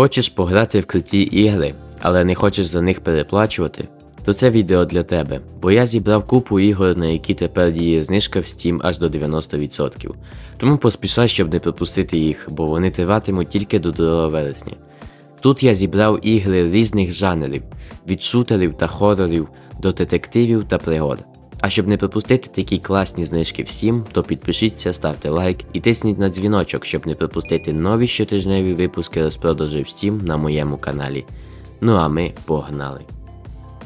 Хочеш пограти в круті ігри, але не хочеш за них переплачувати? То це відео для тебе, бо я зібрав купу ігор, на які тепер діє знижка в Steam аж до 90%. Тому поспішай, щоб не пропустити їх, бо вони триватимуть тільки до 2 вересня. Тут я зібрав ігри різних жанрів, від шутерів та хорорів до детективів та пригод. А щоб не пропустити такі класні знижки всім, то підпишіться, ставте лайк і тисніть на дзвіночок, щоб не пропустити нові щотижневі випуски розпродажів Steam на моєму каналі. Ну а ми погнали.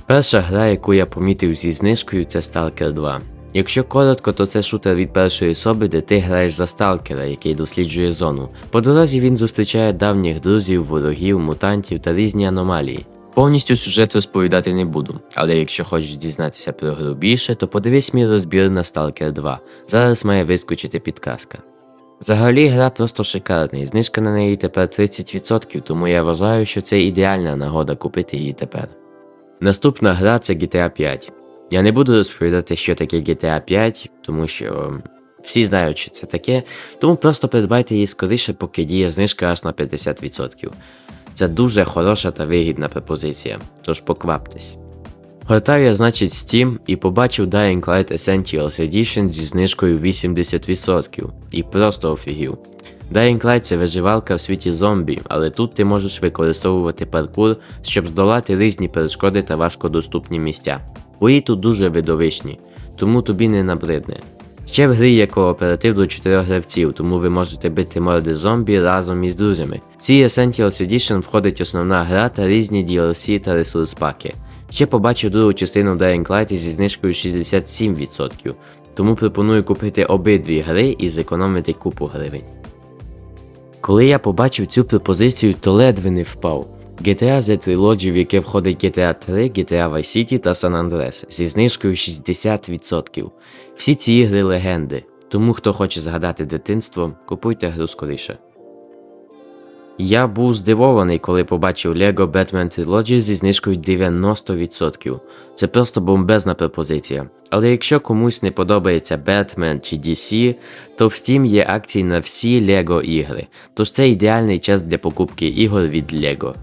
Перша гра, яку я помітив зі знижкою, це Stalker 2. Якщо коротко, то це шутер від першої особи, де ти граєш за сталкера, який досліджує зону. По дорозі він зустрічає давніх друзів, ворогів, мутантів та різні аномалії. Повністю сюжет розповідати не буду, але якщо хочеш дізнатися про гру більше, то подивись мій розбір на Stalker 2. Зараз має вискочити підказка. Взагалі гра просто шикарна, і знижка на неї тепер 30%, тому я вважаю, що це ідеальна нагода купити її тепер. Наступна гра це GTA 5. Я не буду розповідати, що таке GTA 5, тому що всі знають, що це таке, тому просто придбайте її скоріше, поки діє знижка аж на 50%. Це дуже хороша та вигідна пропозиція, тож покваптесь. Гортав я, значить, Steam і побачив Dying Light Essentials Edition зі знижкою 80% і просто офігів. Dying Light це виживалка в світі зомбі, але тут ти можеш використовувати паркур, щоб здолати різні перешкоди та важкодоступні місця. Бої тут дуже видовищні, тому тобі не набридне. Ще в грі є кооператив до 4 гравців, тому ви можете бити морди зомбі разом із друзями. В цій Essentials Edition входить основна гра та різні DLC та ресурс паки. Ще побачив другу частину Dying Light зі знижкою 67%, тому пропоную купити обидві гри і зекономити купу гривень. Коли я побачив цю пропозицію, то ледве не впав. GTA The Trilogy, в яке входить GTA 3, GTA Vice City та San Andreas зі знижкою 60%. Всі ці ігри легенди, тому хто хоче згадати дитинство, купуйте гру скоріше. Я був здивований, коли побачив Lego Batman Trilogy зі знижкою 90%. Це просто бомбезна пропозиція. Але якщо комусь не подобається Batman чи DC, то в Steam є акції на всі Lego ігри, тож це ідеальний час для покупки ігор від Lego.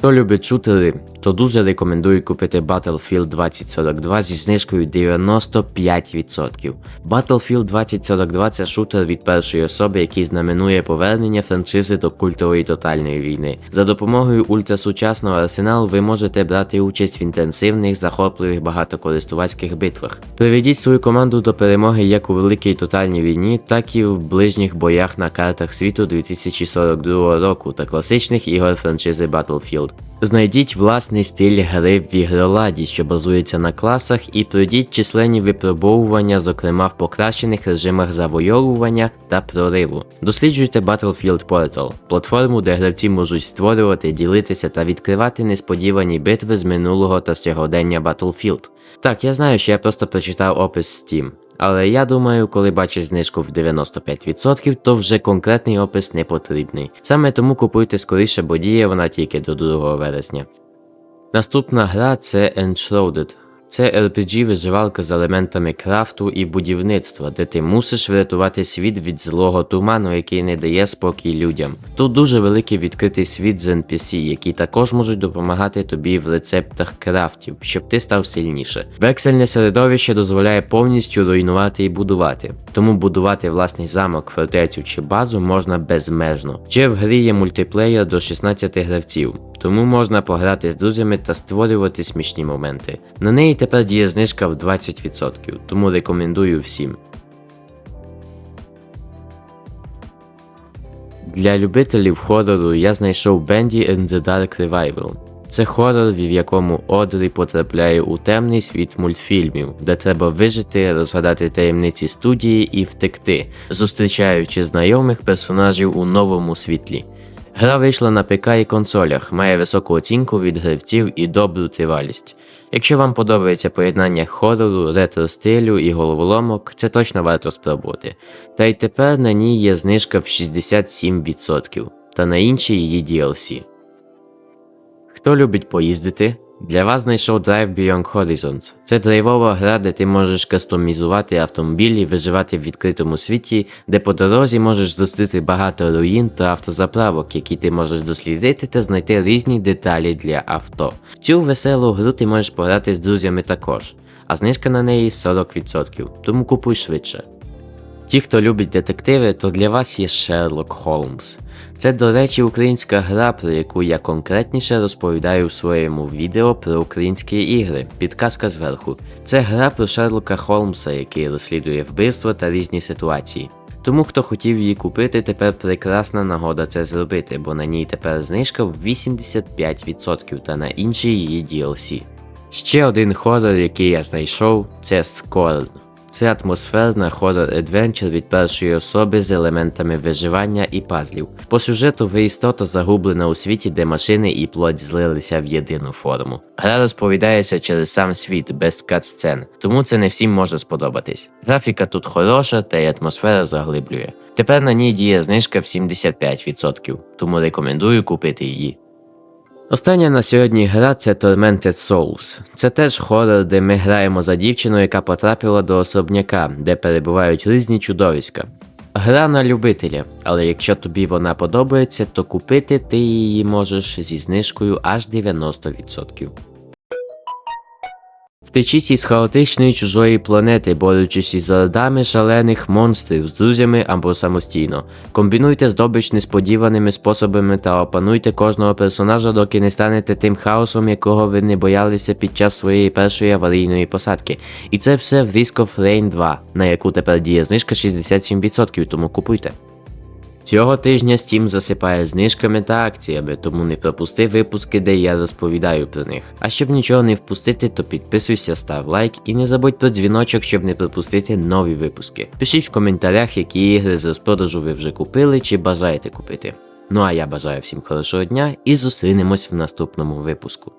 Хто любить шутери, то дуже рекомендую купити Battlefield 2042 зі знижкою 95%. Battlefield 2042 це шутер від першої особи, який знаменує повернення франшизи до культової тотальної війни. За допомогою ультрасучасного арсеналу ви можете брати участь в інтенсивних, захопливих багатокористувацьких битвах. Приведіть свою команду до перемоги як у великій тотальній війні, так і в ближніх боях на картах світу 2042 року та класичних ігор франшизи Battlefield. Знайдіть власний стиль гри в ігроладі, що базується на класах, і пройдіть численні випробовування, зокрема в покращених режимах завойовування та прориву. Досліджуйте Battlefield Portal, платформу, де гравці можуть створювати, ділитися та відкривати несподівані битви з минулого та сьогодення Battlefield. Так, я знаю, що я просто прочитав опис Steam. Але я думаю, коли бачиш знижку в 95%, то вже конкретний опис не потрібний. Саме тому купуйте скоріше, бо діє вона тільки до 2 вересня. Наступна гра це Enshrouded. Це RPG виживалка з елементами крафту і будівництва, де ти мусиш врятувати світ від злого туману, який не дає спокій людям. Тут дуже великий відкритий світ з NPC, які також можуть допомагати тобі в рецептах крафтів, щоб ти став сильніше. Вексельне середовище дозволяє повністю руйнувати і будувати, тому будувати власний замок, фортецю чи базу можна безмежно. Ще в грі є мультиплеєр до 16 гравців. Тому можна пограти з друзями та створювати смішні моменти. На неї тепер діє знижка в 20%, тому рекомендую всім. Для любителів хорору я знайшов Bendy and the Dark Revival. Це хорор, в якому Одрі потрапляє у темний світ мультфільмів, де треба вижити, розгадати таємниці студії і втекти, зустрічаючи знайомих персонажів у новому світлі. Гра вийшла на ПК і консолях, має високу оцінку від гравців і добру тривалість. Якщо вам подобається поєднання хорору, ретро стилю і головоломок, це точно варто спробувати. Та й тепер на ній є знижка в 67%, та на інші її DLC. Хто любить поїздити, Для вас знайшов Drive Beyond Horizons. Це драйвова гра, де ти можеш кастомізувати автомобіль і виживати в відкритому світі, де по дорозі можеш зустріти багато руїн та автозаправок, які ти можеш дослідити та знайти різні деталі для авто. Цю веселу гру ти можеш пограти з друзями також, а знижка на неї 40%, тому купуй швидше. Ті, хто любить детективи, то для вас є Sherlock Holmes. Це, до речі, українська гра, про яку я конкретніше розповідаю в своєму відео про українські ігри. Підказка зверху. Це гра про Шерлока Холмса, який розслідує вбивства та різні ситуації. Тому хто хотів її купити, тепер прекрасна нагода це зробити, бо на ній тепер знижка в 85% та на інші її DLC. Ще один хорор, який я знайшов, це Scorn. Це атмосферна хорор адвенчер від першої особи з елементами виживання і пазлів. По сюжету ви істота загублена у світі, де машини і плоть злилися в єдину форму. Гра розповідається через сам світ без кат-сцен, тому це не всім може сподобатись. Графіка тут хороша, та й атмосфера заглиблює. Тепер на ній діє знижка в 75%, тому рекомендую купити її. Остання на сьогодні гра це Tormented Souls. Це теж хорор, де ми граємо за дівчину, яка потрапила до особняка, де перебувають різні чудовиська. Гра на любителя, але якщо тобі вона подобається, то купити ти її можеш зі знижкою аж 90%. Втечіть із хаотичної чужої планети, борючись із родами шалених монстрів з друзями або самостійно. Комбінуйте здобич несподіваними способами та опануйте кожного персонажа, доки не станете тим хаосом, якого ви не боялися під час своєї першої аварійної посадки. І це все в Risk of Rain 2, на яку тепер діє знижка 67%, тому купуйте. Цього тижня Steam засипає знижками та акціями, тому не пропусти випуски, де я розповідаю про них. А щоб нічого не впустити, то підписуйся, став лайк і не забудь про дзвіночок, щоб не пропустити нові випуски. Пишіть в коментарях, які ігри з розпродажу ви вже купили чи бажаєте купити. Ну а я бажаю всім хорошого дня і зустрінемось в наступному випуску.